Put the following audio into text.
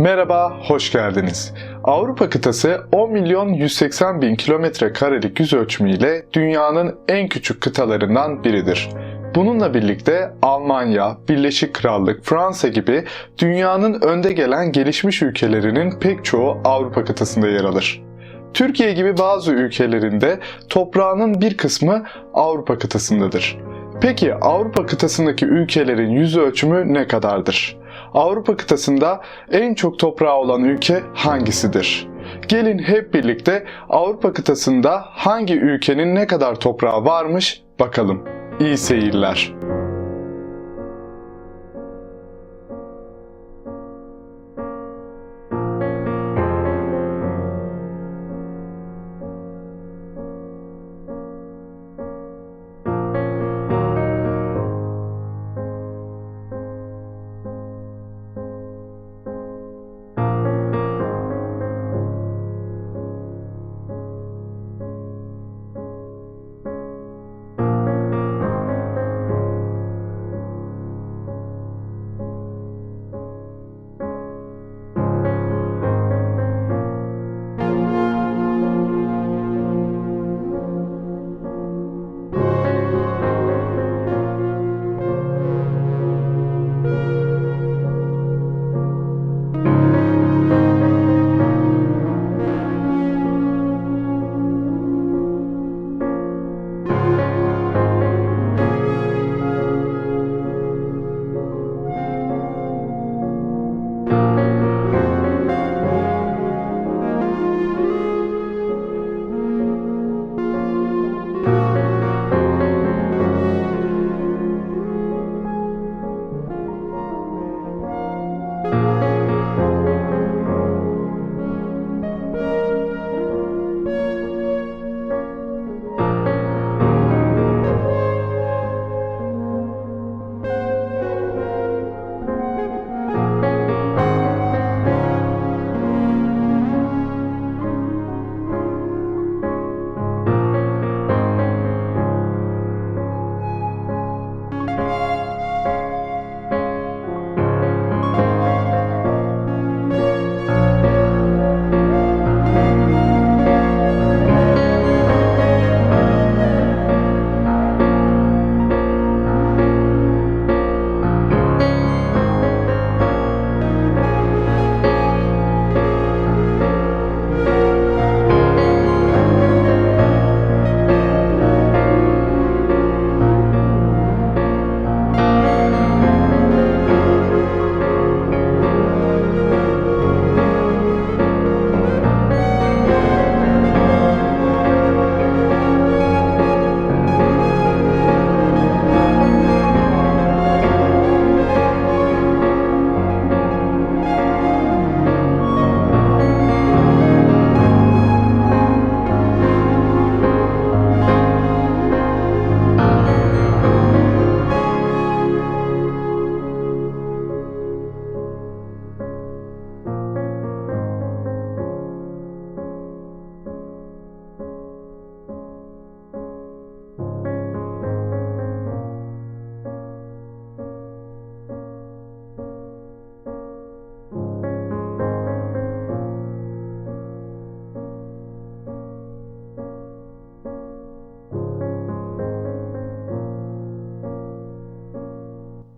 Merhaba, hoş geldiniz. Avrupa kıtası 10 milyon 180 bin kilometre karelik yüz ölçümüyle dünyanın en küçük kıtalarından biridir. Bununla birlikte Almanya, Birleşik Krallık, Fransa gibi dünyanın önde gelen gelişmiş ülkelerinin pek çoğu Avrupa kıtasında yer alır. Türkiye gibi bazı ülkelerinde toprağının bir kısmı Avrupa kıtasındadır. Peki Avrupa kıtasındaki ülkelerin yüz ölçümü ne kadardır? Avrupa kıtasında en çok toprağı olan ülke hangisidir? Gelin hep birlikte Avrupa kıtasında hangi ülkenin ne kadar toprağı varmış bakalım. İyi seyirler.